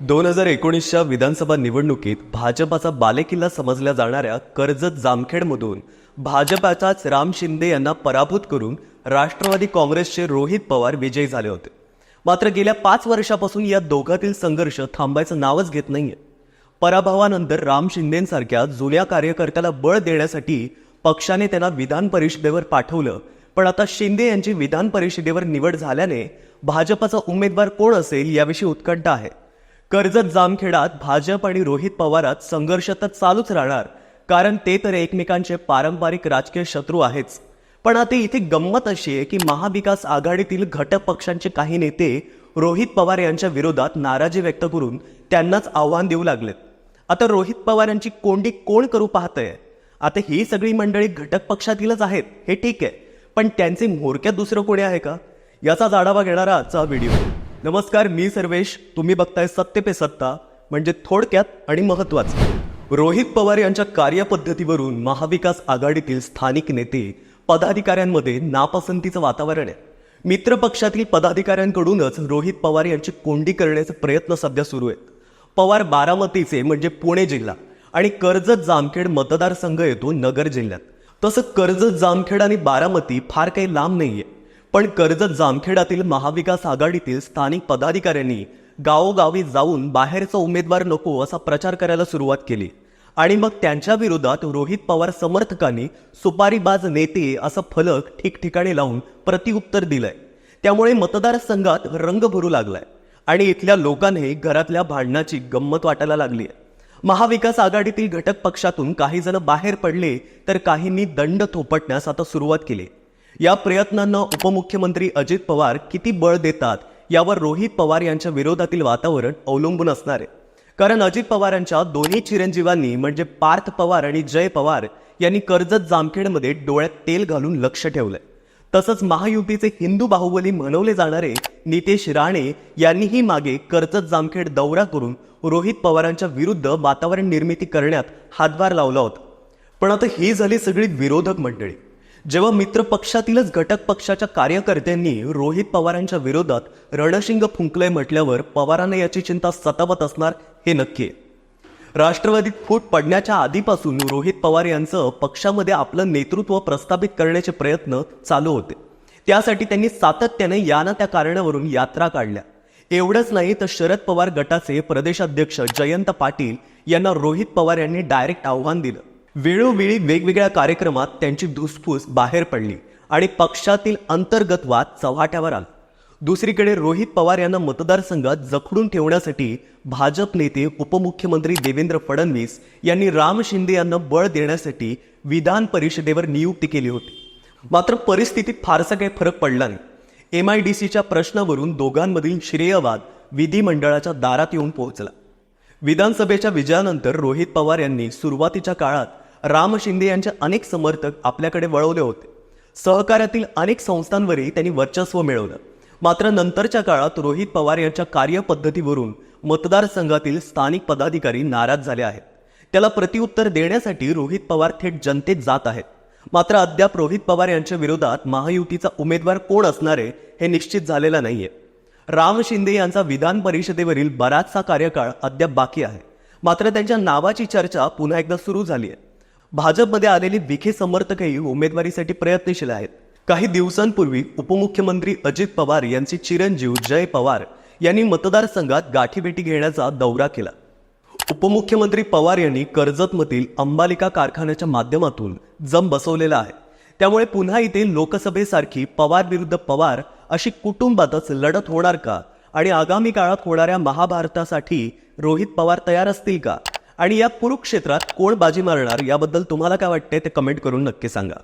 दोन हजार एकोणीसच्या विधानसभा निवडणुकीत भाजपाचा बालेकिल्ला समजल्या जाणाऱ्या कर्जत जामखेडमधून भाजपाचाच राम शिंदे यांना पराभूत करून राष्ट्रवादी काँग्रेसचे रोहित पवार विजयी झाले होते. मात्र गेल्या पाच वर्षापासून या दोघातील संघर्ष थांबायचं नावच घेत नाहीये. पराभवानंतर राम शिंदेंसारख्या जुन्या कार्यकर्त्याला बळ देण्यासाठी पक्षाने त्यांना विधान परिषदेवर पाठवलं पण आता शिंदे यांची विधान परिषदेवर निवड झाल्याने भाजपाचा उमेदवार कोण असेल याविषयी उत्कंठा आहे. कर्जत जामखेडात भाजप आणि रोहित पवारात संघर्ष तर चालूच राहणार कारण ते तर एकमेकांचे पारंपरिक राजकीय शत्रू आहेच. पण आता इथे गंमत अशी आहे की महाविकास आघाडीतील घटक पक्षांचे काही नेते रोहित पवार यांच्या विरोधात नाराजी व्यक्त करून त्यांनाच आव्हान देऊ लागलेत. आता रोहित पवार यांची कोंडी कोण करू पाहतंय? आता ही सगळी मंडळी घटक पक्षातीलच आहेत हे ठीक आहे. पण त्यांचे म्होरक्यात दुसरं कोणी आहे का? याचाच आढावा घेणारा आजचा व्हिडिओ. नमस्कार मी सर्वेश. तुम्ही बघताय सत्य पे सत्ता म्हणजे थोडक्यात आणि महत्वाचं रोहित पवार यांच्या कार्यपद्धतीवरून महाविकास आघाडीतील स्थानिक नेते पदाधिकाऱ्यांमध्ये नापसंतीचं वातावरण आहे. मित्र पक्षातील पदाधिकाऱ्यांकडूनच रोहित पवार यांची कोंडी करण्याचे प्रयत्न सध्या सुरू आहेत. पवार बारामतीचे म्हणजे पुणे जिल्हा आणि कर्जत जामखेड मतदारसंघ येतो नगर जिल्ह्यात. तसं कर्जत जामखेड आणि बारामती फार काही लांब नाहीये. पण कर्जत जामखेडातील महाविकास आघाडीतील स्थानिक पदाधिकाऱ्यांनी गावोगावी जाऊन बाहेरचा उमेदवार नको असा प्रचार करायला सुरुवात केली. आणि मग त्यांच्या विरोधात रोहित पवार समर्थकांनी सुपारीबाज नेते असं फलक ठिकठिकाणी लावून प्रतिउत्तर दिलंय. त्यामुळे मतदारसंघात रंग भरू लागलाय. आणि इथल्या लोकांनी घरातल्या भांडणाची गंमत वाटायला लागली आहे. महाविकास आघाडीतील घटक पक्षातून काही जण बाहेर पडले तर काहींनी दंड थोपटण्यास आता सुरुवात केली. या प्रयत्नांना उपमुख्यमंत्री अजित पवार किती बळ देतात यावर रोहित पवार यांच्या विरोधातील वातावरण अवलंबून असणार आहे. कारण अजित पवारांच्या दोन्ही चिरंजीवांनी म्हणजे पार्थ पवार आणि जय पवार यांनी कर्जत जामखेडमध्ये डोळ्यात तेल घालून लक्ष ठेवलंय. तसंच महायुतीचे हिंदू बाहुबली म्हणवले जाणारे नितेश राणे यांनीही मागे कर्जत जामखेड दौरा करून रोहित पवारांच्या विरुद्ध वातावरण निर्मिती करण्यात हातभार लावला होता. पण आता ही झाली सगळी विरोधक मंडळी. जेव्हा मित्र पक्षातीलच घटक पक्षाच्या कार्यकर्त्यांनी रोहित पवारांच्या विरोधात रणशिंग फुंकलंय म्हटल्यावर पवारांना याची चिंता सतावत असणार हे नक्की आहे. राष्ट्रवादीत फूट पडण्याच्या आधीपासून रोहित पवार यांचं पक्षामध्ये आपलं नेतृत्व प्रस्थापित करण्याचे प्रयत्न चालू होते. त्यासाठी त्यांनी सातत्याने या ना त्या कारणावरून यात्रा काढल्या. एवढंच नाही तर शरद पवार गटाचे प्रदेशाध्यक्ष जयंत पाटील यांना रोहित पवार यांनी डायरेक्ट आव्हान दिलं. वेळोवेळी वेगवेगळ्या कार्यक्रमात त्यांची धुसफूस बाहेर पडली आणि पक्षातील अंतर्गत वाद चव्हाट्यावर आला. दुसरीकडे रोहित पवार यांना मतदारसंघात जखडून ठेवण्यासाठी भाजप नेते उपमुख्यमंत्री देवेंद्र फडणवीस यांनी राम शिंदे यांना बळ देण्यासाठी विधान परिषदेवर नियुक्ती केली होती. मात्र परिस्थितीत फारसा काही फरक पडला नाही. एम आय डी सीच्या प्रश्नावरून दोघांमधील श्रेयवाद विधिमंडळाच्या दारात येऊन पोहोचला. विधानसभेच्या विजयानंतर रोहित पवार यांनी सुरुवातीच्या काळात राम शिंदे यांचे अनेक समर्थक आपल्याकडे वळवले होते. सहकार्यातील अनेक संस्थांवरही त्यांनी वर्चस्व मिळवलं. मात्र नंतरच्या काळात रोहित पवार यांच्या कार्यपद्धतीवरून मतदारसंघातील स्थानिक पदाधिकारी नाराज झाले आहेत. त्याला प्रतिउत्तर देण्यासाठी रोहित पवार थेट जनतेत जात आहेत. मात्र अद्याप रोहित पवार यांच्या विरोधात महायुतीचा उमेदवार कोण असणार आहे हे निश्चित झालेलं नाहीये. राम शिंदे यांचा विधान परिषदेवरील बराचसा कार्यकाळ अद्याप बाकी आहे. मात्र त्यांच्या नावाची चर्चा पुन्हा एकदा सुरू झाली आहे भाजपमध्ये आलेली विखे समर्थकही उमेदवारीसाठी प्रयत्नशील आहेत. काही दिवसांपूर्वी उपमुख्यमंत्री अजित पवार यांचे चिरंजीव जय पवार यांनी मतदारसंघात गाठीभेटी घेण्याचा दौरा केला. उपमुख्यमंत्री पवार यांनी कर्जतमधील अंबालिका कारखान्याच्या माध्यमातून जम बसवलेला आहे. त्यामुळे पुन्हा इथे लोकसभेसारखी पवार विरुद्ध पवार अशी कुटुंबातच लढत होणार का? आणि आगामी काळात होणाऱ्या महाभारतासाठी रोहित पवार तयार असतील का? आणि या कुरुक्षेत्रात कोण बाजी मारणार याबद्दल तुम्हाला काय वाटतंय ते कमेंट करून नक्की सांगा.